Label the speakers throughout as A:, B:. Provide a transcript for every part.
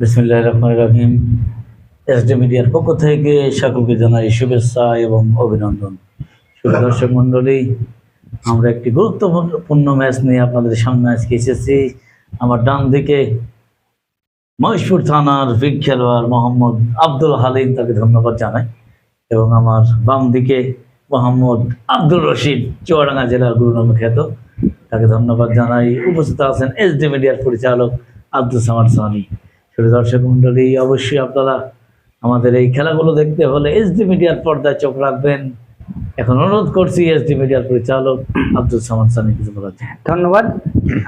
A: বিসমুল্লাহ রহমান রহিম। এসডি মিডিয়ার পক্ষ থেকে সকলকে জানাই শুভেচ্ছা এবং অভিনন্দন। দর্শক মণ্ডলী, আমরা একটি গুরুত্বপূর্ণ ম্যাচ নিয়ে আপনাদের সামনে আজকে এসেছি। আমার ডান দিকে মহেশপুর থানার বিগ খেলোয়াড় মোহাম্মদ আব্দুল হালিম তাকে ধন্যবাদ জানাই এবং আমার বাম দিকে মোহাম্মদ আব্দুল রশিদ, চুয়াডাঙ্গা জেলার গুরুনাম খ্যাত। তাকে ধন্যবাদ জানাই। উপস্থিত আছেন এসডি মিডিয়ার পরিচালক আব্দুল সামাদ সানি। শুধু দর্শক মণ্ডলী অবশ্যই আপনারা আমাদের এই খেলাগুলো দেখতে হলে এসডি মিডিয়ার পর্দায় চোখ রাখবেন। এখন অনুরোধ করছি এসডি মিডিয়ার পরিচালক আব্দুল সামান সানি কিছু বলার।
B: ধন্যবাদ,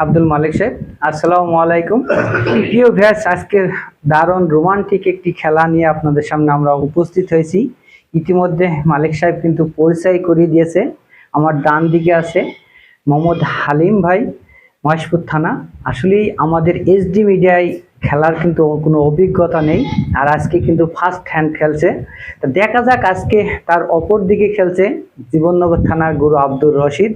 B: আব্দুল মালিক সাহেব। আসসালামু আলাইকুম। প্রিয় ভ্যাস আজকের দারুণ রোমান্টিক একটি খেলা নিয়ে আপনাদের সামনে আমরা উপস্থিত হয়েছি। ইতিমধ্যে মালিক সাহেব কিন্তু পরিচয় করিয়ে দিয়েছে। আমার ডান দিকে আছে মোহাম্মদ হালিম ভাই, মহেশপুর থানা। আসলেই আমাদের এসডি মিডিয়ায় খেলার কিন্তু কোনো অভিজ্ঞতা নেই। আর আজকে কিন্তু ফার্স্ট হ্যান্ড খেলছে। তো দেখা যাক আজকে তার অপর দিকে খেলছে জীবননগর থানার গুরু আব্দুর রশিদ।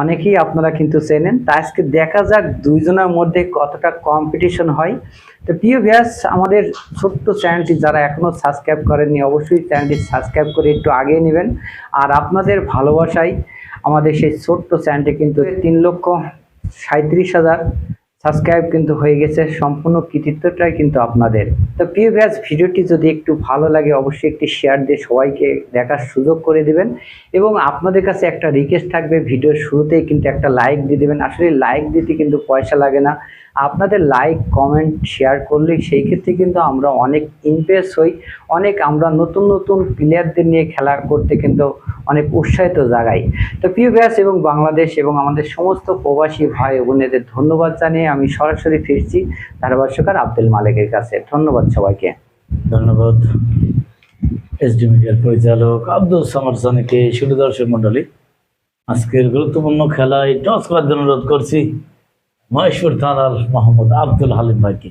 B: অনেকেই আপনারা কিন্তু চেনেন। তা আজকে দেখা যাক দুইজনের মধ্যে কতটা কম্পিটিশন হয়। তো প্রিয় ভিয়াস আমাদের ছোট্ট চ্যানেলটি যারা এখনও সাবস্ক্রাইব করেননি, অবশ্যই চ্যানেলটি সাবস্ক্রাইব করে একটু আগিয়ে নেবেন। আর আপনাদের ভালোবাসায় আমাদের সেই ছোট্ট চ্যানেলটি কিন্তু তিন লক্ষ সাঁত্রিশ হাজার সাবস্ক্রাইব কিন্তু হয়ে গেছে, সম্পূর্ণ কৃতিত্বটাই কিন্তু আপনাদের। তো প্রিয় ব্যাস ভিডিওটি যদি একটু ভালো লাগে, অবশ্যই একটি শেয়ার দিয়ে সবাইকে দেখার সুযোগ করে দিবেন। এবং আপনাদের কাছে একটা রিকোয়েস্ট থাকবে, ভিডিওর শুরুতেই কিন্তু একটা লাইক দিয়ে দেবেন। আসলে লাইক দিতে কিন্তু পয়সা লাগে না। আপনাদের লাইক কমেন্ট শেয়ার করলে সেই ক্ষেত্রে কিন্তু আমরা অনেক ইমপ্রেস হই। অনেক আমরা নতুন নতুন প্লেয়ারদের নিয়ে খেলা করতে কিন্তু অনেক উৎসাহিত জাগাই। তো প্রিয় ব্যাস এবং বাংলাদেশ এবং আমাদের সমস্ত প্রবাসী ভাই বোনেদের ধন্যবাদ জানিয়ে আমি সরাসরি ফিরছি ধারাভাষ্যকার আব্দুল মালিকের কাছে। ধন্যবাদ সবাইকে।
A: ধন্যবাদ। এসডি মিডিয়ার পরিচালক আব্দুল সামাদ সানিকে শুধু দর্শক মণ্ডলী, আজকের গুরুত্বপূর্ণ খেলায় টস করার জন্য অনুরোধ করছি। মহেশপুর থানার মোহাম্মদ আব্দুল হালিম ভাইকে।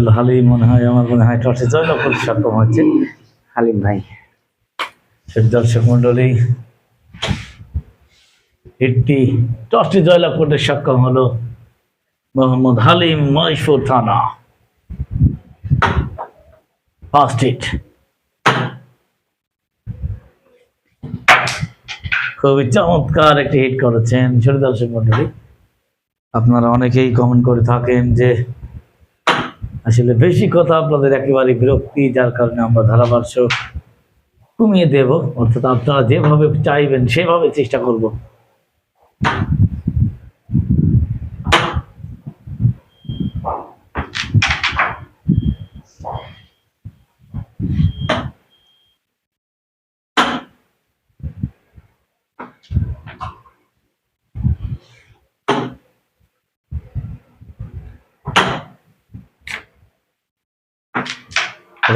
A: আব্দুল হালিম মনে হয় আমার মনে হয় টসে জয়লাভ করতে সক্ষম হচ্ছে।
B: হালিম ভাই।
A: দর্শক মণ্ডলী হিটটি টসটি জয়লাভ করতে সক্ষম হলো মোহাম্মদ হালিম মহেশপুর থানা। ফার্স্ট হিট খুবই চমৎকার একটি হিট করেছেন। ছোট দর্শক মন্ডলী আপনারা অনেকেই কমেন্ট করে থাকেন যে আসলে বেশি কথা আপনাদের একেবারে বিরক্তি, যার কারণে আমরা ধারাভাষ্য কমিয়ে দেব। অর্থাৎ আপনারা যেভাবে চাইবেন, সেভাবে চেষ্টা করব।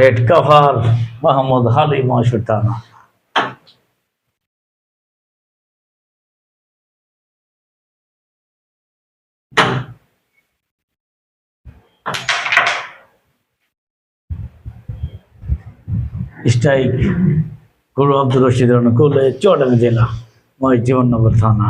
A: রেড কাভার মোহাম্মদ হালি থানা স্ট্রাইক গুরু আব্দুল রশিদের অনুকূলে চুয়াডাঙ্গা জেলা, মহেশ জীবননগর থানা।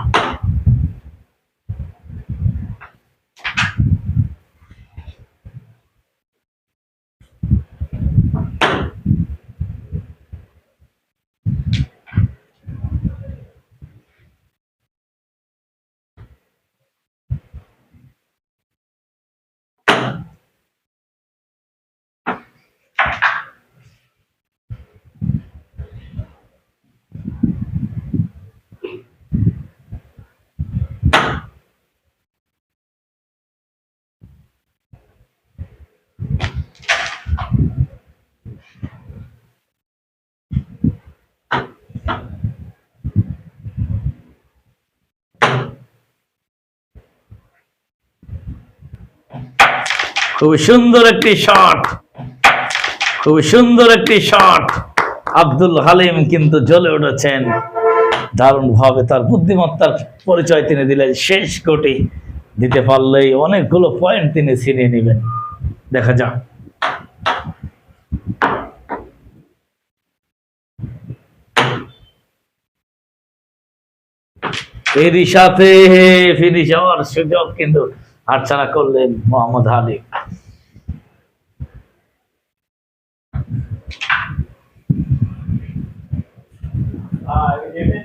A: খুবই সুন্দর একটি শট খুবই সুন্দর একটি শট আব্দুল হালিম কিন্তু জ্বলে উঠেছেন। দারুণ ভাবে তার বুদ্ধিমত্তার পরিচয় তিনি দিলেন। শেষ কোটি দিতে পারলেই অনেকগুলো পয়েন্ট তিনি ছিনিয়ে নেবেন। দেখা যাক। এরই সাথে ফিনিশ হওয়ার সুযোগ কিন্তু হাতছাড়া করলেন মোহাম্মদ আলী হালিম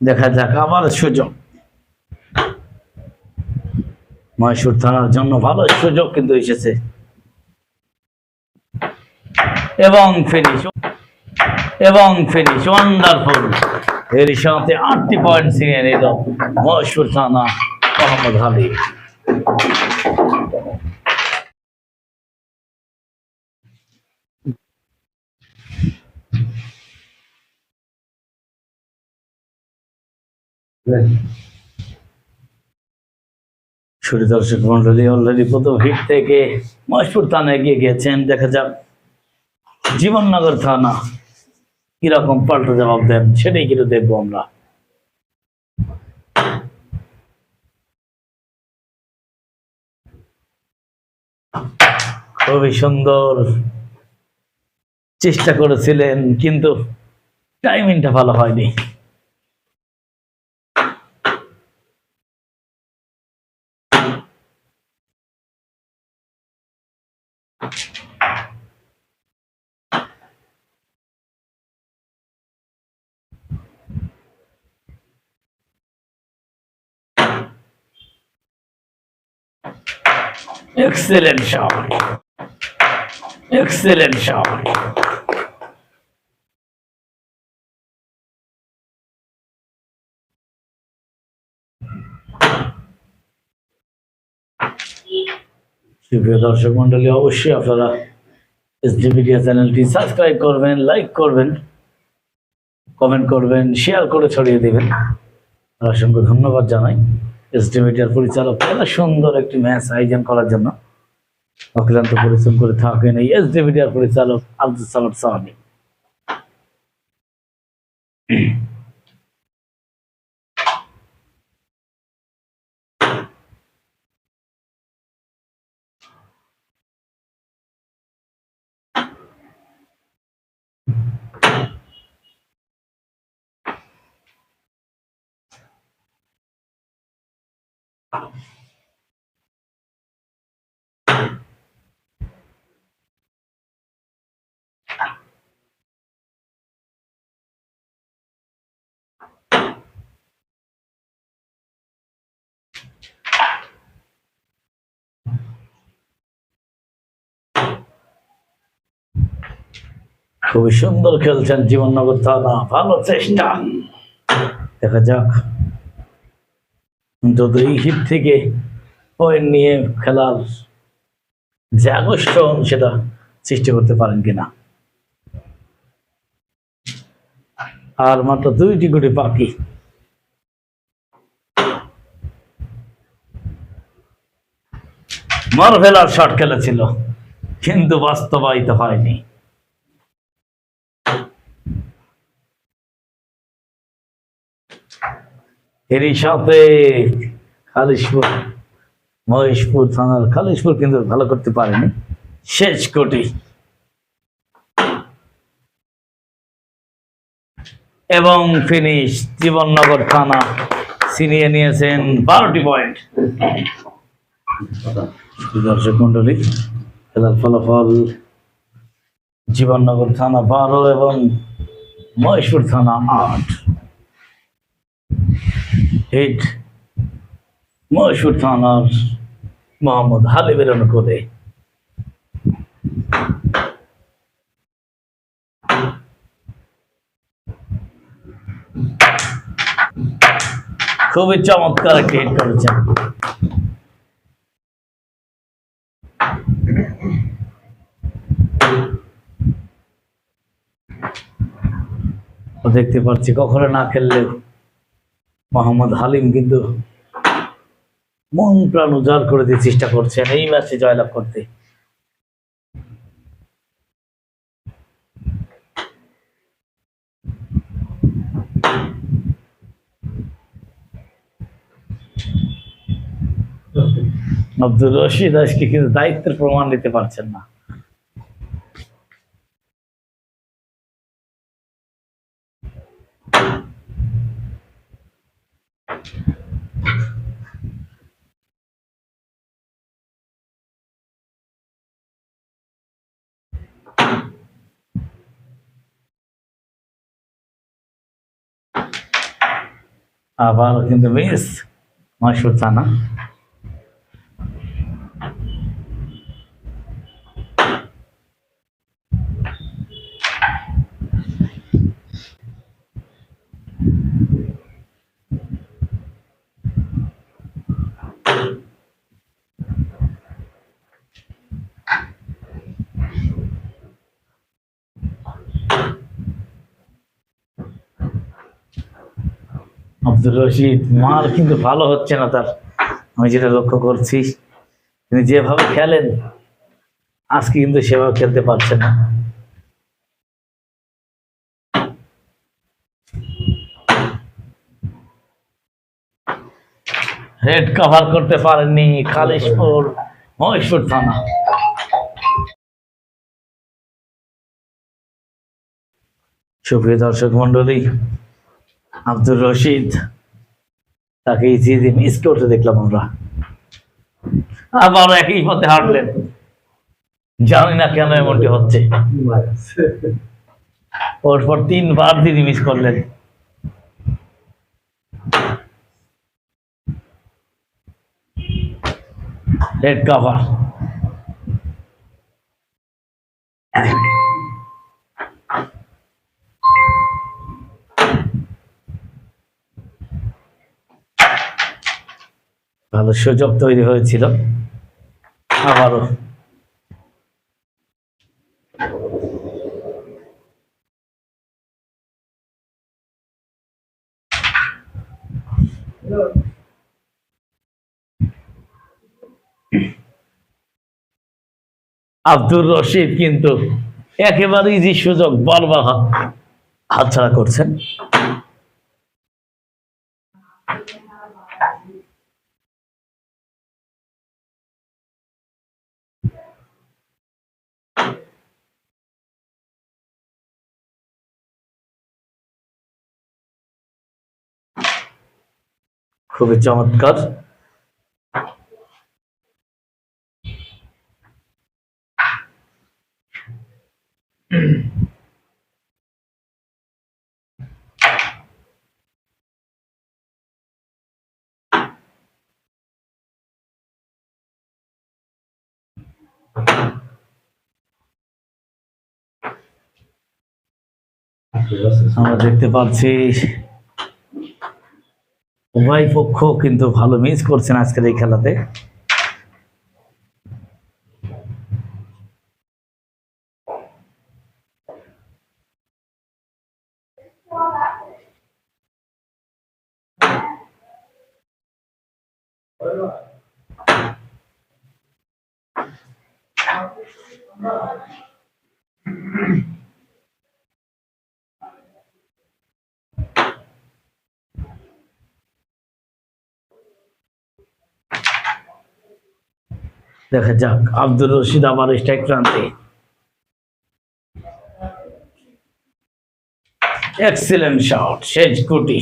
A: দেখা যাক আবার সুযোগ। মহীশূর থানার জন্য ভালো সুযোগ কিন্তু এসেছে। এবং ফিনিশ এবং ফিনিশ ওয়ান্ডারফুল এর সাথে আটটি পয়েন্ট ছিনিয়ে নিল মহীশূর থানা মোহাম্মদ হালিম সুরি দর্শক মন্ডলী অলরেডি প্রথম হিট থেকে মহেশপুর থানা এগিয়ে গিয়েছেন দেখা যাক, জীবননগর থানা কীরকম পাল্টা জবাব দেন, সেটাই কিন্তু দেখব আমরা। খুবই সুন্দর চেষ্টা করেছিলেন, কিন্তু টাইমিংটা ভালো হয়নি। Excellent shot. Excellent shot. সুপ্রিয় দর্শক মন্ডলী অবশ্যই আপনারা এসডি চ্যানেলটি সাবস্ক্রাইব করবেন লাইক করবেন কমেন্ট করবেন শেয়ার করে ছড়িয়ে দেবেন অসংখ্য ধন্যবাদ জানাই এসডি মিডিয়ার পরিচালক। এত সুন্দর একটি ম্যাচ আয়োজন করার জন্য। অক্লান্ত পরিশ্রম করে থাকেন এই এসডি মিডিয়ার পরিচালক আব্দুল সালাম সাহানি খুবই সুন্দর খেলছেন জীবননগর থানা। ভালো চেষ্টা। দেখা যাক। এই হিট থেকে পয়েন্ট নিয়ে খেলার যে আকর্ষণ সেটা সৃষ্টি করতে পারেন কিনা? আর মাত্র দুইটি গুটি বাকি। মার্ভেলার শট খেলেছিল, কিন্তু বাস্তবায়িত হয়নি। এরই সাথে খালিশপুর, মহেশপুর থানার খালিশপুর কিন্তু ভালো করতে পারেনি। শেষ কোটি। এবং ফিনিশ জীবননগর থানা ছিনিয়ে নিয়েছেন বারোটি পয়েন্ট। দর্শক মন্ডলী খেলার ফলাফল জীবননগর থানা বারো এবং মহেশপুর থানা আট। হিট মহীশূর থানার মোহাম্মদ হালিমের অনুকূলে খুবই চমৎকার একটি হিট করেছেন। দেখতে পাচ্ছি, কখনো না খেললে মোহাম্মদ হালিম কিন্তু মন প্রাণ উজাড় করে দিয়ে চেষ্টা করছেন এই ম্যাচে জয়লাভ করতে। আব্দুর রশিদ আজকে কিন্তু দায়িত্বের প্রমাণ দিতে পারছেন না। আবার কিন্তু মিস মাসুর থানা। আব্দুর রশিদ মার কিন্তু ভালো হচ্ছে না তার। আমি যেটা লক্ষ্য করছি, তিনি যেভাবে খেলেন, আজকে কিন্তু সেভাবে খেলতে পারছে না। রেড কভার করতে পারেননি, খালিশপুর, মহেশপুর থানা। সুপ্রিয় দর্শক মন্ডলী আব্দুর রশিদ তাকে ইজিয়ে মিস করতে দেখলাম আমরা। আবার একই পথে হাঁটলেন। জানি না কেন এমনটি হচ্ছে। পরপর তিনবার তিনি মিস করলেন। রেড কাভার ভালো সুযোগ তৈরি হয়েছিল। আবারও। আব্দুর রশিদ কিন্তু একেবারে ইজি সুযোগ বারবার হাত হাতছাড়া করছেন। খুবই চমৎকার। আমরা দেখতে পাচ্ছি উভয় পক্ষ কিন্তু ভালো মিস করছেন আজকের এই খেলাতে। দেখা যাক। আব্দুর রশিদ আবার স্ট্রাইক প্রান্তে এক্সিলেন্ট শট শেষ কোটি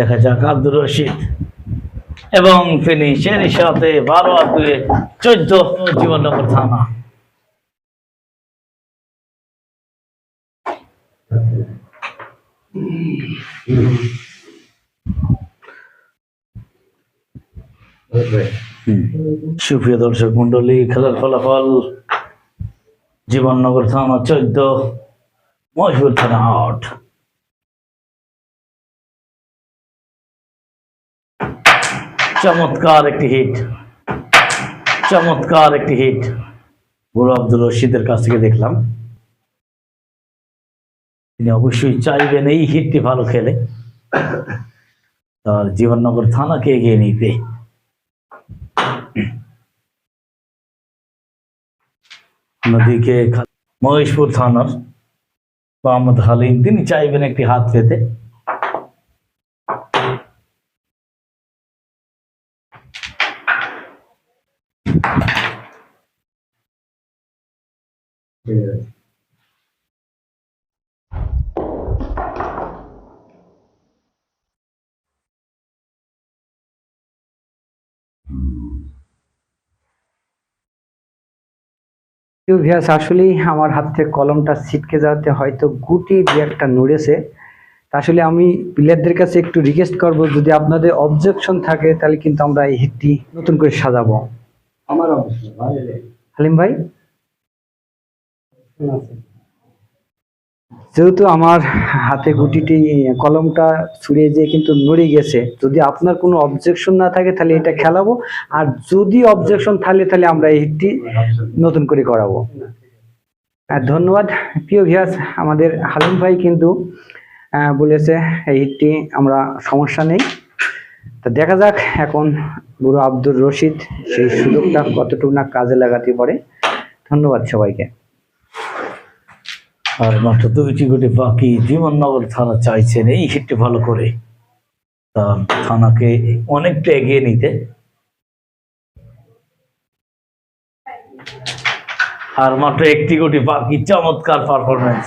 A: দেখা যাক আব্দুর রশিদ। এবং ফিনিশের সাথে বারো আর দুয়ে চোদ্দ জীবননগর থানা। সুপ্রিয় দর্শক মন্ডলী খেলার ফলাফল জীবননগর থানা চোদ্দ মহিপুর থানা আট। চমৎকার একটি হিট চমৎকার একটি হিট গুরু আব্দুল রশিদের কাছ থেকে দেখলাম। তিনি অবশ্যই চাইবেন এই হিটটি ভালো খেলে। তার জীবননগর থানাকে এগিয়ে নিতে। অন্যদিকে খা- মহেশপুর থানার মোহাম্মদ হালিম তিনি চাইবেন একটি হাত পেতে।
B: ভিয়াস আসলেই আমার হাত থেকে কলমটা ছিটকে যাওয়াতে হয়তো গুটি দু একটা নড়েছে। তা আসলে আমি প্লেয়ারদের কাছে একটু রিকোয়েস্ট করব যদি আপনাদের অবজেকশন থাকে তাহলে কিন্তু আমরা এই হিটটি নতুন করে সাজাবো।
C: আমার
B: হালিম ভাই? যেহেতু আমার হাতে গুটিটি, কলমটা ছুড়ে যেয়ে কিন্তু নড়ে গেছে, যদি আপনার কোনো অবজেকশন না থাকে তাহলে এটা খেলাবো, আর যদি অবজেকশন থাকে তাহলে আমরা এই হিটটি নতুন করে করাবো। ধন্যবাদ। প্রিয় ভিয়াস আমাদের হালিম ভাই কিন্তু বলেছে এই হিটটি আমরা সমস্যা নেই। তো দেখা যাক এখন বুড়ো আব্দুর রশিদ সেই সুযোগটা কতটুকু না কাজে লাগাতে পারে। ধন্যবাদ সবাইকে।
A: আর মাত্র দুইটি গুটি বাকি জীবননগর থানা চাইছেন, এই হিটটি ভালো করে। থানাকে অনেকটা এগিয়ে নিতে। আর মাত্র একটি গুটি বাকি চমৎকার পারফরমেন্স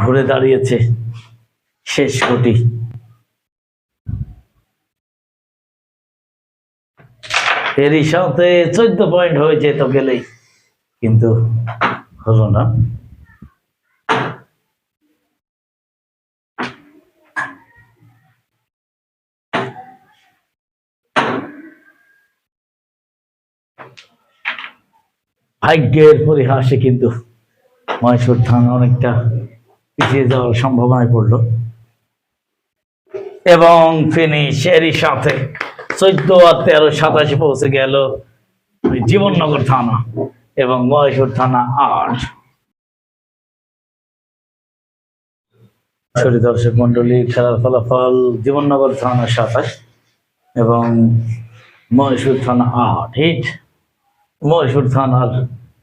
A: ঘুরে দাঁড়িয়েছে শেষ গুটি। এরই সাথে চোদ্দ পয়েন্ট হয়েছে তো গেলেই। কিন্তু হলো না। ভাগ্যের পরিহাসে কিন্তু মহেশ্বর থানা অনেকটা পিছিয়ে যাওয়ার সম্ভাবনায় পড়ল। এবং ফিনিশ এরই সাথে চোদ্দ আর তেরো সাতাশে পৌঁছে গেল জীবননগর থানা এবং মহেশ্বর থানা আট সরি দর্শক মন্ডলী খেলার ফলাফল জীবননগর থানা সাতাশ এবং মহেশ্বর থানা আট। হিট। মহেশ্বর থানার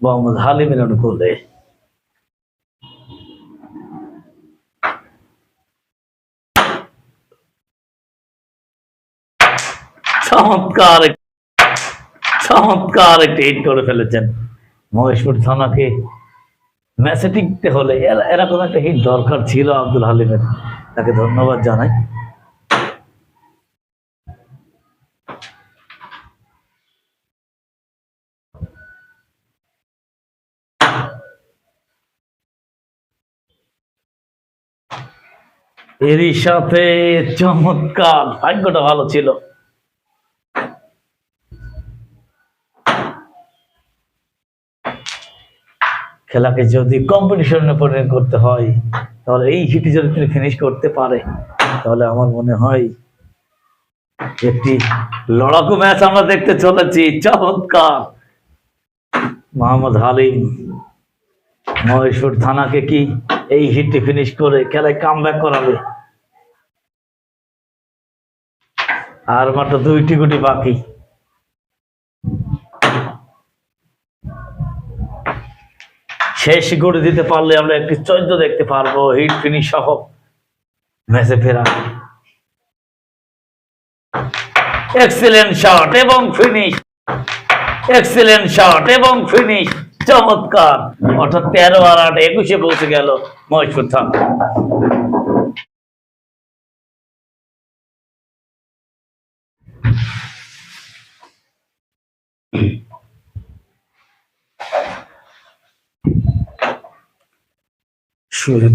A: মোহাম্মদ হালিমের অনুকূলে। চমৎকার চমৎকার একটি হিট করে ফেলেছেন মহেশপুর থানাকে। ম্যাচে টিকতে হলে এরকম একটা হিট দরকার ছিল আব্দুল হালিমের। তাকে ধন্যবাদ জানাই। এরই সাথে চমৎকার। ভাগ্যটা ভালো ছিল। খেলাকে যদি কম্পিটিশনে পরিণত করতে হয়, তাহলে এই হিটি যদি তিনি ফিনিশ করতে পারে, তাহলে আমার মনে হয় একটি লড়াকু ম্যাচ আমরা দেখতে চলেছি। চমৎকার। মোহাম্মদ হালিম মহেশ্বর থানাকে কি এই হিটটি ফিনিশ করে খেলায় কাম ব্যাক করাবে। আর মাত্র দুইটি গুটি বাকি। শেষ করে দিতে পারলে আমরা একটি চোদ্দ দেখতে পারব হিট ফিনিশ সহ। ম্যাচে ফেরা। এক্সিলেন্ট শট এবং ফিনিশ এক্সিলেন্ট শট এবং ফিনিশ চমৎকার। অর্থাৎ তেরো আর আট, একুশে পৌঁছে গেল মহেশপুর থান।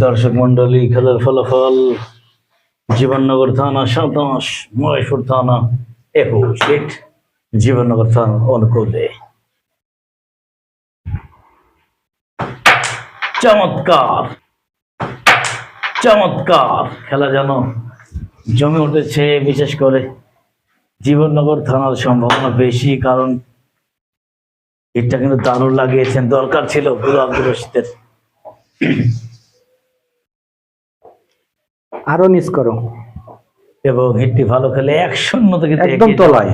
A: দর্শক মন্ডলী খেলার ফলাফল জীবননগর থানা সাতাশ, মহেশপুর থানা একুশ। জীবননগর থানা অনুকূলে। চমৎকার। চমৎকার। খেলা যেন জমে উঠেছে বিশেষ করে জীবননগর থানার সম্ভাবনা বেশি কারণ এটা কিন্তু দারুণ লাগিয়েছেন। দরকার ছিল গুরু আব্দুল রশিদের।
B: আরও নিচ করো।
A: এবং হিটটি ভালো খেলে এক শূন্য
B: একদম তলায়।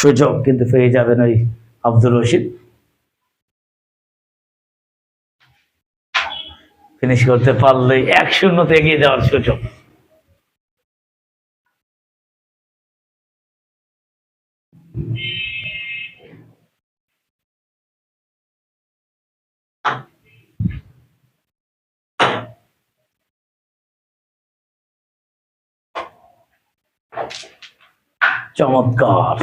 A: সুযোগ কিন্তু পেয়ে যাবেন ওই আব্দুল রশিদ। ফিনিশ করতে পারলে এক শূন্যতে এগিয়ে যাওয়ার সুযোগ। চমৎকার।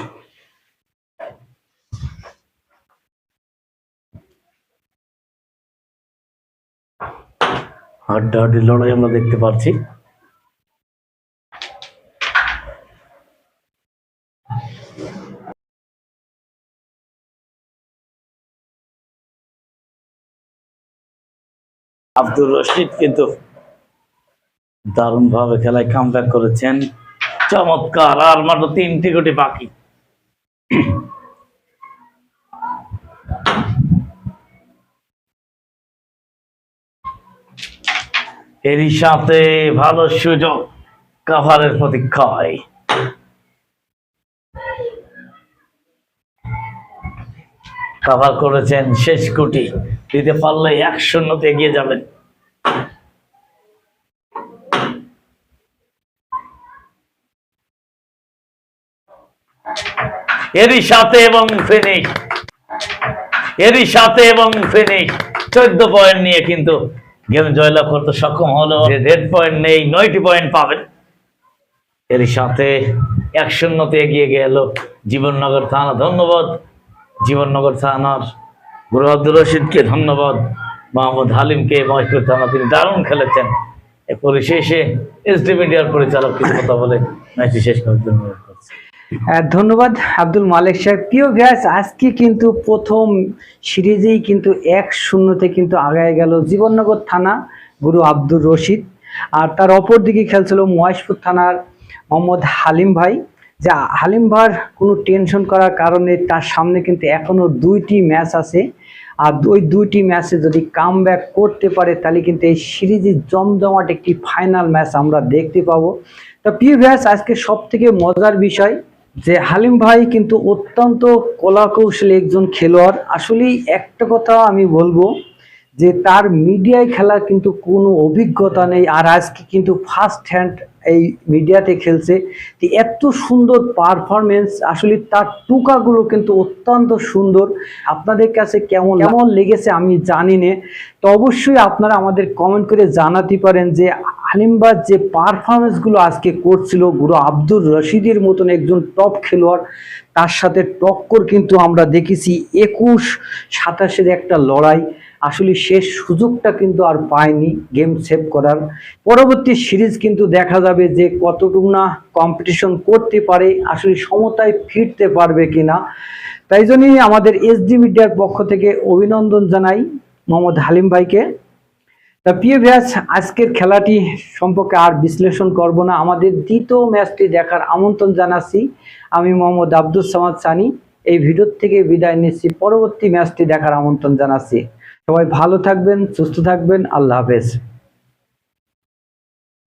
A: হাড্ডাহাড্ডি লড়াই আমরা দেখতে পাচ্ছি। আব্দুর রশিদ কিন্তু দারুণ ভাবে খেলায় কাম করেছেন। চমৎকার, আর মাত্র তিনটি কোটি বাকি। এরই সাথে ভালো সুযোগ কাভারের প্রতীক্ষায়। কাভার করেছেন শেষ কোটি, দিতে পারলে এক শূন্যতে এগিয়ে যাবেন। এরই সাথে এবং ফিনিশ এরই সাথে এবং ফিনিশ চোদ্দ পয়েন্ট নিয়ে কিন্তু গেম জয়লাভ করতে সক্ষম হলো। যে রেড পয়েন্ট নেই, নয়টি পয়েন্ট পাবেন। এরই সাথে এক শূন্যতে এগিয়ে গেল জীবননগর থানা। ধন্যবাদ। জীবননগর থানার গুরু আব্দুর রশিদকে ধন্যবাদ। মোহাম্মদ হালিমকে মহেশপুর থানা তিনি দারুণ খেলেছেন। পরিশেষে এসডি মিডিয়ার পরিচালক কিছু কথা বলে ম্যাচটি শেষ করার জন্য
B: ধন্যবাদ আব্দুল মালিক সাহেব। প্রিয় গ্যাস আজকে কিন্তু প্রথম সিরিজেই কিন্তু এক শূন্যতে কিন্তু আগায় গেল জীবননগর থানা গুরু আব্দুর রশিদ। আর তার অপর দিকে খেলছিল মহেশপুর থানার মোহাম্মদ হালিম ভাই। যা হালিম ভাইয়ের কোনো টেনশন করার কারণে তার সামনে কিন্তু এখনও দুইটি ম্যাচ আছে। আর ওই দুইটি ম্যাচে যদি কাম করতে পারে, তাহলে কিন্তু এই সিরিজে জমজমাট একটি ফাইনাল ম্যাচ আমরা দেখতে পাবো। তো প্রিয় ভ্যাস আজকে সব থেকে মজার বিষয় যে হালিম ভাই কিন্তু অত্যন্ত কলা কৌশলী একজন খেলোয়াড়। আসলেই একটা কথা আমি বলব যে তার মিডিয়ায় খেলা কিন্তু কোনো অভিজ্ঞতা নেই আর আজকে কিন্তু ফার্স্ট হ্যান্ড এই মিডিয়াতে খেলছে। তো এত সুন্দর পারফরমেন্স আসলে তার টুকাগুলো কিন্তু অত্যন্ত সুন্দর। আপনাদের কাছে কেমন কেমন লেগেছে আমি জানি না। তো অবশ্যই আপনারা আমাদের কমেন্ট করে জানাতে পারেন যে হালিমবাজ যে পারফরমেন্সগুলো আজকে করছিল, গুরু আব্দুর রশিদের মতন একজন টপ খেলোয়াড়, তার সাথে টক্কর কিন্তু আমরা দেখেছি একুশ সাতাশের একটা লড়াই। আসলে শেষ সুযোগটা কিন্তু আর পায়নি গেম সেভ করার। পরবর্তী সিরিজ কিন্তু দেখা যাবে যে কতটুকু না কম্পিটিশন করতে পারে, আসলে সমতায় ফিরতে পারবে কিনা। তাই জন্যই আমাদের এসডি মিডিয়ার পক্ষ থেকে অভিনন্দন জানাই মোহাম্মদ হালিম ভাইকে। তা প্রিয় ভ্যাস আজকের খেলাটি সম্পর্কে আর বিশ্লেষণ করব না। আমাদের দ্বিতীয় ম্যাচটি দেখার আমন্ত্রণ জানাচ্ছি আমি মোহাম্মদ আব্দুল সামাদ সানি। এই ভিডিওর থেকে বিদায় নিচ্ছি। পরবর্তী ম্যাচটি দেখার আমন্ত্রণ জানাচ্ছি। সবাই ভালো থাকবেন, সুস্থ থাকবেন। আল্লাহ হাফেজ।